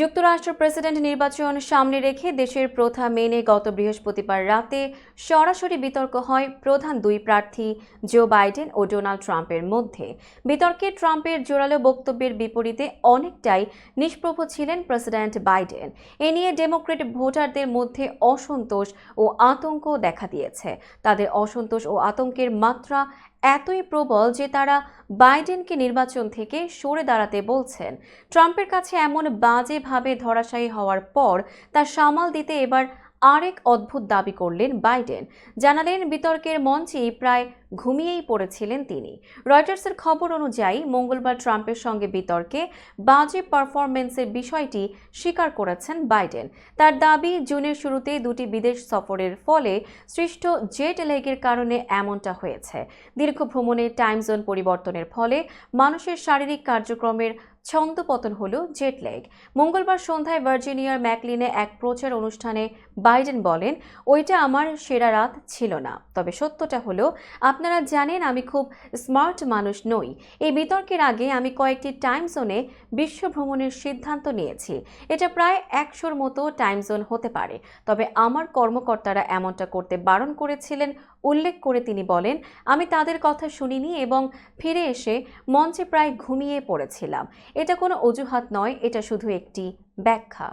যুক্তরাষ্ট্র প্রেসিডেন্ট নির্বাচন সামনে রেখে দেশের প্রথা মেনে গত বৃহস্পতিবার রাতে সরাসরি বিতর্ক হয় প্রধান দুই প্রার্থী, জো বাইডেন ও ডোনাল্ড ট্রাম্পের মধ্যে। বিতর্কে ট্রাম্পের জোরালো বক্তব্যের বিপরীতে অনেকটাই নিষ্প্রভ ছিলেন প্রেসিডেন্ট বাইডেন। এ নিয়ে ডেমোক্রেট ভোটারদের মধ্যে অসন্তোষ ও আতঙ্ক দেখা দিয়েছে। তাদের অসন্তোষ ও আতঙ্কের মাত্রা এতই প্রবল যে তারা বাইডেনকে নির্বাচন থেকে সরে দাঁড়াতে বলছেন। ট্রাম্পের কাছে এমন বাজেভাবে ধরাশায়ী হওয়ার পর তা সামাল দিতে এবার আরেক অদ্ভুত দাবি করলেন বাইডেন। জানালেন বিতর্কের মঞ্চেই প্রায় ঘুমিয়েই পড়েছিলেন তিনি। রয়টার্সের খবর অনুযায়ী মঙ্গলবার ট্রাম্পের সঙ্গে বিতর্কে বাজে পারফরমেন্সের বিষয়টি স্বীকার করেছেন বাইডেন। তার দাবি, জুনের শুরুতে দুটি বিদেশ সফরের ফলে সৃষ্ট জেট লেগের কারণে এমনটা হয়েছে। দীর্ঘ ভ্রমণে টাইম জোন পরিবর্তনের ফলে মানুষের শারীরিক কার্যক্রমের ছন্দপতন হল জেট লেগ। মঙ্গলবার সন্ধ্যায় ভার্জিনিয়ার ম্যাকলিনে এক প্রচার অনুষ্ঠানে বাইডেন বলেন, ওইটা আমার সেরা রাত ছিল না। তবে সত্যটা হলো, আপনারা জানেন আমি খুব স্মার্ট মানুষ নই। এই বিতর্কের আগে আমি কয়েকটি টাইম জোনে বিশ্ব ভ্রমণের সিদ্ধান্ত নিয়েছি। এটা প্রায় একশোর মতো টাইম জোন হতে পারে। তবে আমার কর্মকর্তারা এমনটা করতে বারণ করেছিলেন, উল্লেখ করে তিনি বলেন, আমি তাদের কথা শুনিনি এবং ফিরে এসে মঞ্চে প্রায় ঘুমিয়ে পড়েছিলাম। এটা কোনো অজুহাত নয় এটা শুধু একটি ব্যাখ্যা।